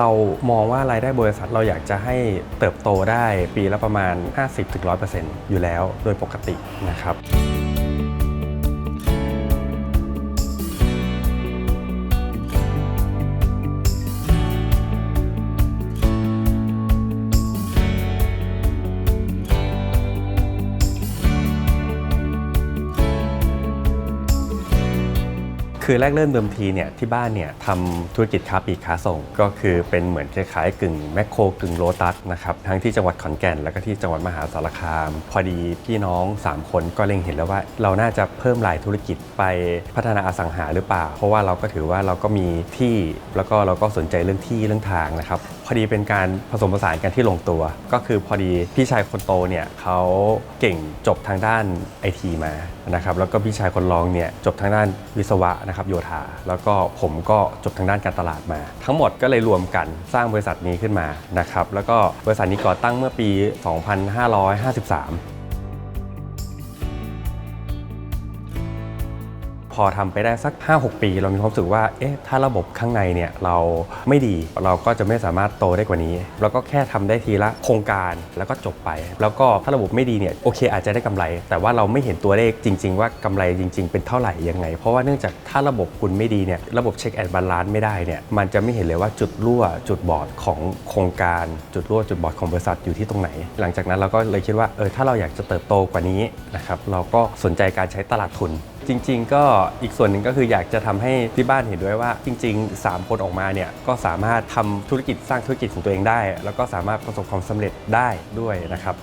เรามองว่ารายได้บริษัทเราอยากจะให้เติบโตได้ปีละประมาณ 50-100%อยู่แล้วโดยปกตินะครับ คือแรกเริ่มเดิมทีเนี่ยที่บ้านเนี่ยทำธุรกิจค้าปลีกค้าส่ง ก็คือเป็นเหมือนคล้ายๆกึ่งแมคโครกึ่งโลตัสนะครับทั้งที่จังหวัดขอนแก่น แล้วก็ที่จังหวัดมหาสารคาม พอดีพี่น้อง 3 คนก็เล็งเห็นแล้วว่า เราน่าจะเพิ่มรายธุรกิจไปพัฒนาอสังหาหรือเปล่า เพราะว่าเราก็ถือว่าเราก็มีที่แล้วก็เราก็สนใจเรื่องที่เรื่องทางนะครับ อดีเป็นการผสมผสานกันที่ลงตัว ก็คือพอดีพี่ชายคนโตเนี่ยเขาเก่งจบทางด้านไอทีมานะครับแล้วก็พี่ชายคนรองเนี่ยจบทางด้านวิศวะนะครับโยธา แล้วก็ผมก็จบทางด้านการตลาดมา ทั้งหมดก็เลยรวมกันสร้างบริษัทนี้ขึ้นมานะครับแล้วก็บริษัทนี้ก่อตั้งเมื่อปี 2553 พอทำไปได้สัก 5-6 ปี เรามีความรู้สึกว่า เอ๊ะ ถ้าระบบข้างในเนี่ยเราไม่ดี เราก็จะไม่สามารถโตได้กว่านี้ เราก็แค่ทำได้ทีละโครงการแล้วก็จบไป แล้วก็ถ้าระบบไม่ดีเนี่ย โอเค อาจจะได้กำไร แต่ว่าเราไม่เห็นตัวเลขจริง ๆ ว่ากำไรจริง ๆ เป็นเท่าไหร่ยังไง เพราะว่าเนื่องจากถ้าระบบคุณไม่ดีเนี่ย ระบบเช็คแอนด์บาลานซ์ไม่ได้เนี่ย มันจะไม่เห็นเลยว่าจุดรั่ว จุดบอดของโครงการ จุดรั่ว จุดบอดของบริษัทอยู่ที่ตรงไหน หลังจากนั้นเราก็เลยคิดว่า เออ ถ้าเราอยากจะเติบโตกว่านี้นะครับ เราก็สนใจการใช้ตลาดทุน จริง ๆ ก็อีกส่วนหนึ่งก็คืออยากจะทำให้ที่บ้านเห็นด้วยว่า จริง ๆ 3 คนออกมาเนี่ยก็สามารถทำธุรกิจสร้างธุรกิจของตัวเองได้ แล้วก็สามารถประสบความสำเร็จได้ด้วยนะครับ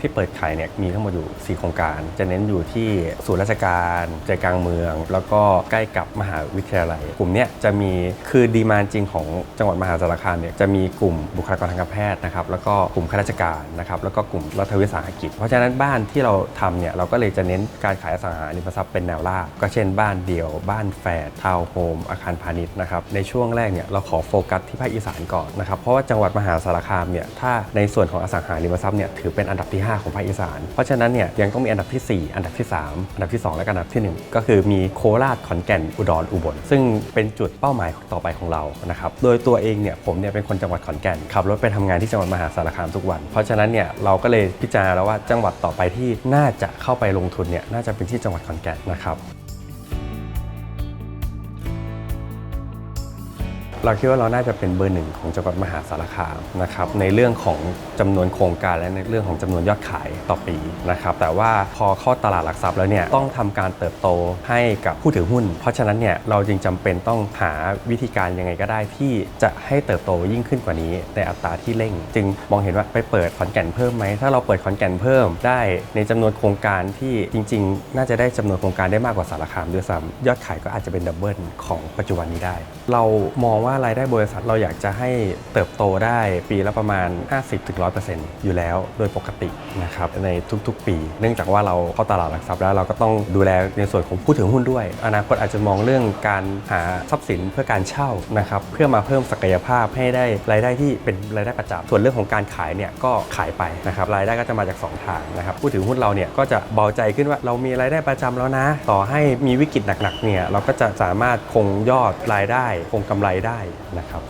ที่เปิดขายเนี่ยมีทั้งหมดอยู่ 4 โครงการ จะเน้นอยู่ที่ศูนย์ราชการใจกลางเมือง แล้วก็ใกล้กับมหาวิทยาลัย กลุ่มเนี้ยจะมีคือดีมานจริงของจังหวัดมหาสารคามเนี่ยจะมีกลุ่มบุคลากรทางการแพทย์นะครับแล้วก็กลุ่มข้าราชการนะครับแล้วก็กลุ่มรัฐวิสาหกิจ เพราะฉะนั้นบ้านที่เราทำเนี่ยเราก็เลยจะเน้นการขายอสังหาริมทรัพย์เป็นแนวราบก็เช่น บ้านเดี่ยว บ้านแฝดทาวน์โฮมอาคารพาณิชย์นะครับในช่วงแรกเนี่ยเราขอโฟกัสที่ภาคอีสานก่อนนะครับเพราะว่าจังหวัดมหาสารคามเนี่ยถ้าในส่วนของอสังหาริมทรัพย์เนี่ยถือเป็นอันดับที่5 ของภาคอีสาน เพราะฉะนั้นเนี่ยยังต้องมีอันดับทีสี่4 อันดับที่ 3 อันดับที่ 2 และอันดับทีหนึ่1 ก็คือมีโคราชขอนแก่นอุดรอุบล ซึ่งเป็นจุดเป้าหมายต่อไปของเรานะครับโดยตัวเองเนี่ยผมเนี่ยเป็นคนจังหวัดขอนแก่นขับรถไปทำงานที่จังหวัดมหาสารคามทุกวัน เพราะฉะนั้นเนี่ยเราก็เลยพิจารณาแล้วว่าจังหวัดต่อไปที่น่าจะเข้าไปลงทุนเนี่ยน่าจะเป็นที่จังหวัดขอนแก่นนะครับ เราคิดว่าเราน่าจะเป็นเบอร์หนึ่งของจังหวัดมหาสารคามนะครับในเรื่องของจำนวนโครงการและในเรื่องของจำนวนยอดขายต่อปีนะครับแต่ว่าพอเข้าตลาดหลักทรัพย์แล้วเนี่ยต้องทำการเติบโตให้กับผู้ถือหุ้น เพราะฉะนั้นเนี่ยเราจึงจำเป็นต้องหาวิธีการยังไงก็ได้ที่จะให้เติบโตยิ่งขึ้นกว่านี้ในอัตราที่เร่ง จึงมองเห็นว่าไปเปิดขอนแก่นเพิ่มไหมถ้าเราเปิดขอนแก่นเพิ่มได้ในจำนวนโครงการที่จริง ๆ น่าจะได้จำนวนโครงการได้มากกว่าสารคามด้วยซ้ำยอดขายก็อาจจะเป็นดับเบิลของปัจจุบันนี้ได้ เรามองว่ารายได้บริษัทเราอยากจะให้เติบโตได้ปีละประมาณ 50-100%อยู่แล้วโดยปกตินะครับในทุกๆ ปี เนื่องจากว่าเราเข้าตลาดหลักทรัพย์แล้วเราก็ต้องดูแลในส่วนของผู้ถือหุ้นด้วย อนาคตอาจจะมองเรื่องการหาทรัพย์สินเพื่อการเช่านะครับเพื่อมาเพิ่มศักยภาพให้ได้รายได้ที่เป็นรายได้ประจำส่วนเรื่องของการขายเนี่ยก็ขายไปนะครับรายได้ก็จะมาจากสองทางนะครับผู้ถือหุ้นเราเนี่ยก็จะเบาใจขึ้นว่าเรามีรายได้ประจำแล้วนะ ต่อให้มีวิกฤตหนักๆเนี่ยเราก็จะสามารถคงยอดรายได้คงกำไรได้นะครับ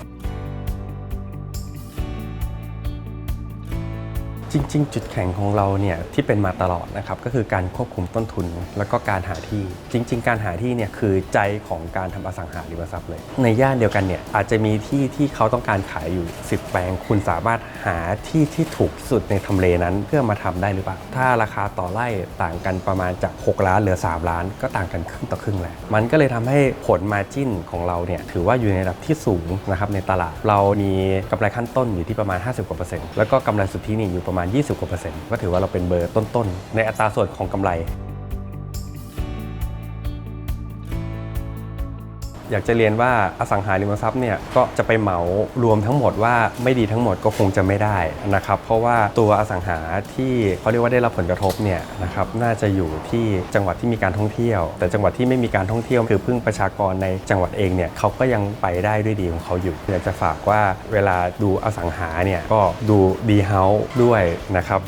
จริง ๆ จุดแข็งของเราเนี่ยที่เป็นมาตลอดนะครับก็คือการควบคุมต้นทุน แล้วก็การหาที่จริง ๆ การหาที่เนี่ยคือใจของการทำอสังหาริมทรัพย์เลย ในย่านเดียวกันเนี่ยอาจจะมีที่ที่เขาต้องการขายอยู่ 10 แปลง คุณสามารถหาที่ที่ถูกที่สุดในทำเลนั้นเพื่อมาทำได้หรือเปล่าถ้าราคาต่อไร่ต่างกันประมาณจาก 6 ล้านเหลือ 3 ล้าน ก็ต่างกันครึ่งต่อครึ่งแหละมันก็เลยทำให้ผลมาจิ้นของเราเนี่ยถือว่าอยู่ในระดับที่สูงนะครับในตลาดเรามีกำไรขั้นต้นอยู่ที่ประมาณ 50กว่าเปอร์เซ็นต์แล้วก็กำไรสุทธินี่อยู่ประมาณ20กว่าเปอร์เซ็นต์ก็ถือว่าเราเป็นเบอร์ต้นๆ ในอัตราส่วนของกำไร อยากจะเรียนว่าอสังหาริมทรัพย์เนี่ยก็จะไปเหมารวมทั้งหมดว่าไม่ดีทั้งหมดก็คงจะไม่ได้นะครับเพราะว่าตัวอสังหาที่เขาเรียกว่าได้รับผลกระทบเนี่ยนะครับน่าจะอยู่ที่จังหวัดที่มีการท่องเที่ยว แต่จังหวัดที่ไม่มีการท่องเที่ยวคือพึ่งประชากรในจังหวัดเองเนี่ยเขาก็ยังไปได้ด้วยดีของเขาอยู่อยากจะฝากว่าเวลาดูอสังหาเนี่ยก็ดูดีเฮาส์ด้วยนะครับ